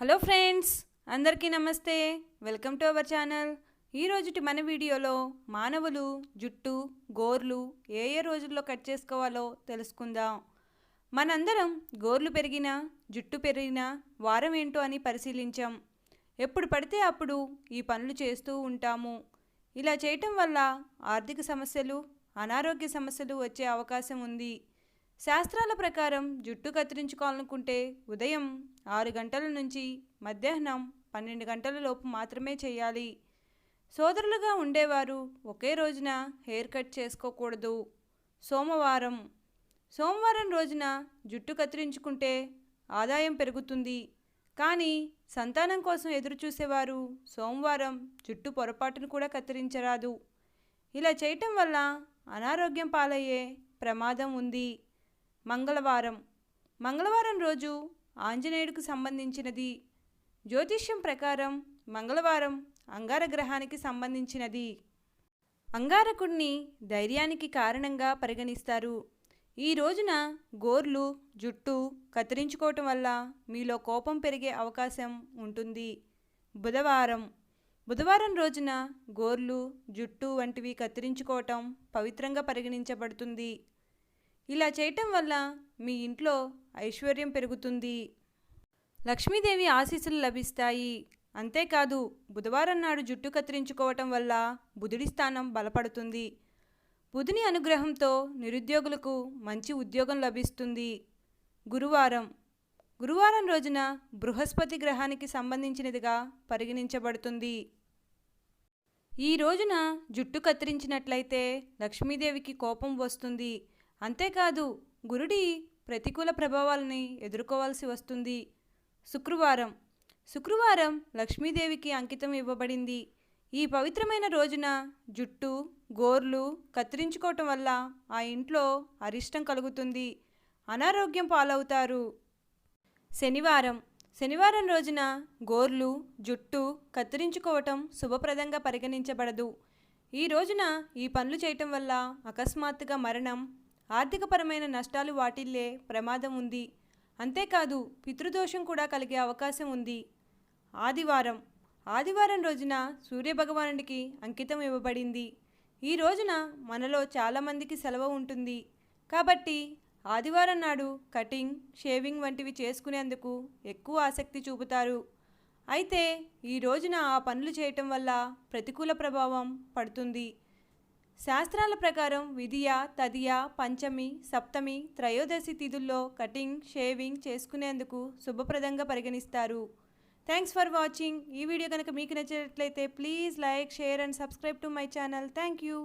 Hello friends అందరికీ నమస్తే. Welcome to our channel. ఈరోజుటి మన వీడియోలో మానవులు జుట్టు గోర్లు ఏ ఏ రోజుల్లో కట్ చేసుకోవాలో తెలుసుకుందాం. మనందరం గోర్లు పెరిగినా జుట్టు పెరిగినా వారం ఏంటో అని పరిశీలించాం. ఎప్పుడు పడితే అప్పుడు ఈ పనులు చేస్తూ ఉంటాము. ఇలా చేయటం వల్ల ఆర్థిక సమస్యలు అనారోగ్య సమస్యలు వచ్చే అవకాశం ఉంది. శాస్త్రాల ప్రకారం జుట్టు కత్తిరించుకోవాలనుకుంటే ఉదయం ఆరు గంటల నుంచి మధ్యాహ్నం పన్నెండు గంటల లోపు మాత్రమే చేయాలి. సోదరులుగా ఉండేవారు ఒకే రోజున హెయిర్ కట్ చేసుకోకూడదు. సోమవారం. సోమవారం రోజున జుట్టు కత్తిరించుకుంటే ఆదాయం పెరుగుతుంది. కానీ సంతానం కోసం ఎదురుచూసేవారు సోమవారం జుట్టు పొరపాటును కూడా కత్తిరించరాదు. ఇలా చేయటం వల్ల అనారోగ్యం పాలయ్యే ప్రమాదం ఉంది. మంగళవారం. మంగళవారం రోజు ఆంజనేయుడికి సంబంధించినది. జ్యోతిష్యం ప్రకారం మంగళవారం అంగార గ్రహానికి సంబంధించినది. అంగారకుడిని ధైర్యానికి కారణంగా పరిగణిస్తారు. ఈ రోజున గోర్లు జుట్టు కత్తిరించుకోవటం వల్ల మీలో కోపం పెరిగే అవకాశం ఉంటుంది. బుధవారం. బుధవారం రోజున గోర్లు జుట్టు వంటివి కత్తిరించుకోవటం పవిత్రంగా పరిగణించబడుతుంది. ఇలా చేయటం వల్ల మీ ఇంట్లో ఐశ్వర్యం పెరుగుతుంది. లక్ష్మీదేవి ఆశీస్సులు లభిస్తాయి. అంతేకాదు బుధవారం నాడు జుట్టు కత్తిరించుకోవటం వల్ల బుధుడి స్థానం బలపడుతుంది. బుధుని అనుగ్రహంతో నిరుద్యోగులకు మంచి ఉద్యోగం లభిస్తుంది. గురువారం. గురువారం రోజున బృహస్పతి గ్రహానికి సంబంధించినదిగా పరిగణించబడుతుంది. ఈ రోజున జుట్టు కత్తిరించినట్లయితే లక్ష్మీదేవికి కోపం వస్తుంది. అంతేకాదు గురుడి ప్రతికూల ప్రభావాలని ఎదుర్కోవాల్సి వస్తుంది. శుక్రవారం. శుక్రవారం లక్ష్మీదేవికి అంకితం ఇవ్వబడింది. ఈ పవిత్రమైన రోజున జుట్టు గోర్లు కత్తిరించుకోవటం వల్ల ఆ ఇంట్లో అరిష్టం కలుగుతుంది. అనారోగ్యం పాలవుతారు. శనివారం. శనివారం రోజున గోర్లు జుట్టు కత్తిరించుకోవటం శుభప్రదంగా పరిగణించబడదు. ఈ రోజున ఈ పనులు చేయటం వల్ల అకస్మాత్తుగా మరణం ఆర్థికపరమైన నష్టాలు వాటిల్లే ప్రమాదం ఉంది. అంతేకాదు పితృదోషం కూడా కలిగే అవకాశం ఉంది. ఆదివారం ఆదివారం రోజున సూర్యభగవానుడికి అంకితం ఇవ్వబడింది. ఈ రోజున మనలో చాలామందికి సెలవు ఉంటుంది. కాబట్టి ఆదివారం నాడు కటింగ్ షేవింగ్ వంటివి చేసుకునేందుకు ఎక్కువ ఆసక్తి చూపుతారు. అయితే ఈ రోజున ఆ పనులు చేయటం వల్ల ప్రతికూల ప్రభావం పడుతుంది. శాస్త్రాల ప్రకారం విధియ తదియ పంచమి సప్తమి త్రయోదశి తిథుల్లో కటింగ్ షేవింగ్ చేసుకునేందుకు శుభప్రదంగా పరిగణిస్తారు. థ్యాంక్స్ ఫర్ వాచింగ్ ఈ వీడియో కనుక మీకు నచ్చినట్లయితే please like share and subscribe to my channel. Thank you